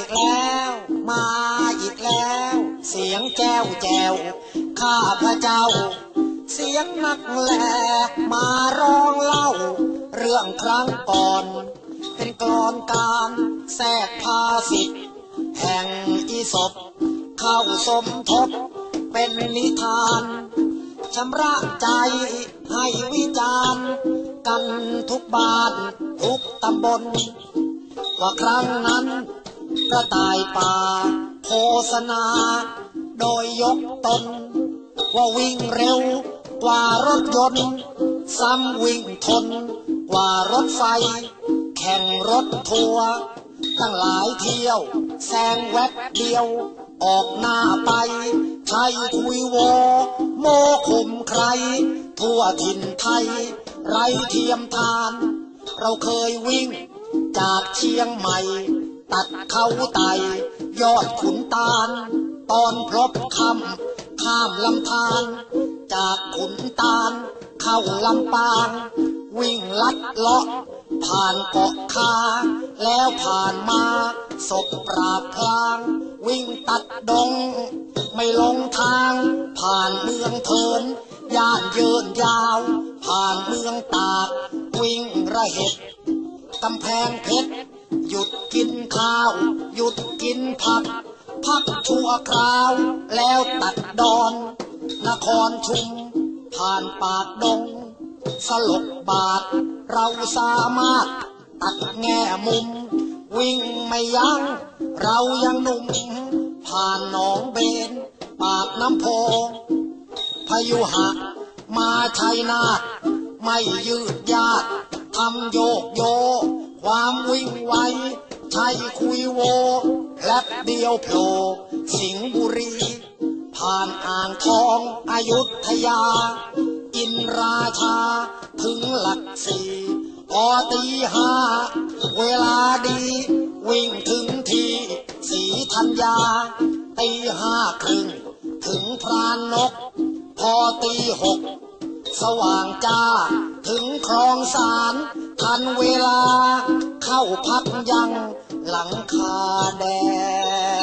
ีกแล้ว มาอีกแล้ว เสียงแจวแจวข้าพระเจ้า เสียงนักแหลมาร้องเล่า เรื่องครั้งก่อน เป็นกรอนการแทรกภาสิทธิ์แห่งอีศพเข้าสมทบ เป็นนิทานชำระใจให้วิจารกันทุกบ้าน ทุกตำบลว่าครั้งนั้น กระต่ายป่า โฆษณา โดยยกตน ว่าวิ่งเร็วกว่ารถยนต์ ซ้ำวิ่งทนกว่ารถไฟ แข่งรถทัวร์ตั้งหลายเที่ยว แซงแวบเดียว ออกหน้าไปใช่คุยโวโมข่มใคร ทั่วถิ่นไทย ไรเทียมทาน เราเคยวิ่งจากเชียงใหม่ ตัดเขาไตยอดขุนตาล ตอนพลบคำข้ามลำธารจากขุนตาล เข้าลำปาง วิ่งลัดเลาะ ผ่านเกาะคา แล้วผ่านมาศพปราบพลาง วิ่งตัดดง ไม่ลงทาง ผ่านเมืองเทินย่านเยินยาว ผ่านเมืองตาก วิ่งระเหตุกำแพงเพชร หยุดกินข้าว หยุดกินผัก พักชั่วคราว แล้วตัดดอน นครชุม ผ่านปากดง สลบบาท เราสามารถตัดแง่มุม วิ่งไม่ยัง้ง เรายังหนุ่ม ผ่านหนองเบน ปากน้ำโพ พยุหะ มาชัยนาทไม่ยืดยาดทำโยกโย ความวิ่งไวใช่คุยโวแลบเดียวโผล่สิงห์บุรี ผ่านอ่างทองอายุทยา อินราชา ถึงหลักสี่พอตีห้า เวลาดี วิ่งถึงทีสีธัญญา ตีห้าครึ่ง ถึงพรานนก พอตีหก สว่างจ้า ถึงคลองสาร ทันเวลาเข้าพักยังหลังคาแดง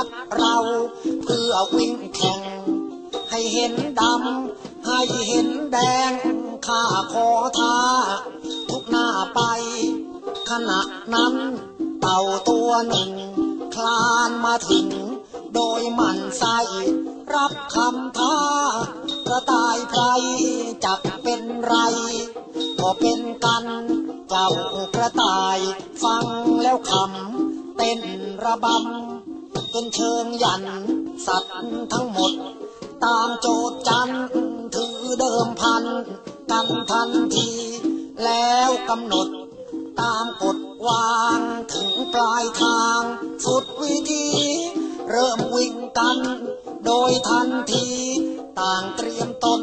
นัดเราเพื่อวิ่งแข่ง ให้เห็นดำ ให้เห็นแดง ข้าขอท้า ทุกหน้าไป ขณะนั้น เต่าตัวหนึ่ง คลานมาถึง โดยมันใสรับคำท้ากระต่ายไพรจักเป็นไร ก็เป็นกันเจ้ากระต่าย ฟังแล้วคำเต้นระบำ เป็นเชิงยัน สัตว์ทั้งหมด ตามโจทย์จันถือเดิมพัน กันทันที แล้วกำหนด ตามกฎวางถึงปลายทาง สุดวิธี เริ่มวิ่งกัน โดยทันที ต่างเตรียมตน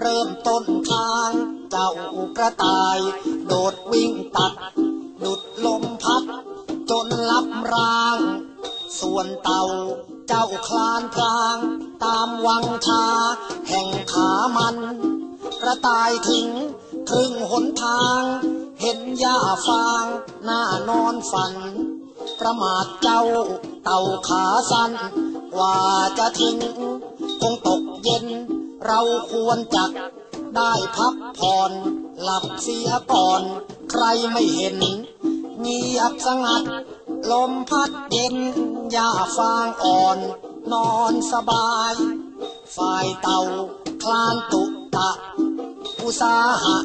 เริ่มต้นทาง เจ้ากระต่าย โดดวิ่งตัด ดุดลมพัด จนลับราง วนเต่า เจ้าคลานพลาง ตามวังชา แห่งขามัน กระต่ายถึงครึ่งหนทาง เห็นหญ้าฟาง หน้านอนฝัน ประมาทเจ้าเต่าขาสั้นกว่าจะถึงคงตกเย็น เราควรจัก ได้พักผ่อน หลับเสียก่อน ใครไม่เห็นเงียบสงัด ลมพัดเย็นหญ้าฟางอ่อน นอนสบาย ฝ่ายเต่าคลานตุตะ อุสาหะ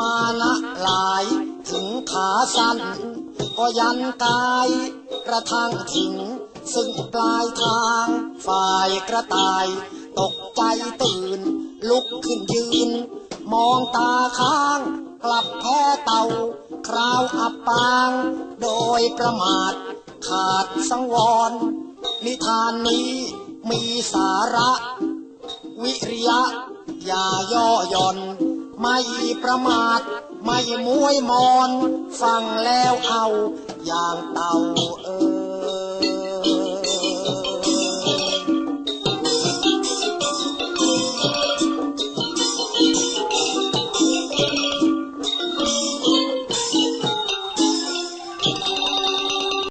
มานะหลาย ถึงขาสั้น ก็ยันกายกระทั่งถึง ซึ่งปลายทาง ฝ่ายกระต่าย ตกใจตื่น ลุกขึ้นยืน มองตาค้าง กลับแพ้เต่า คราวอับปาง โดยประมาท ขาดสังวร นิทานนี้มีสาระ วิริยะ อย่าย่อหย่อน ไม่ประมาท ไม่มวยมอน ฟังแล้วเอา อย่างเต่าเออ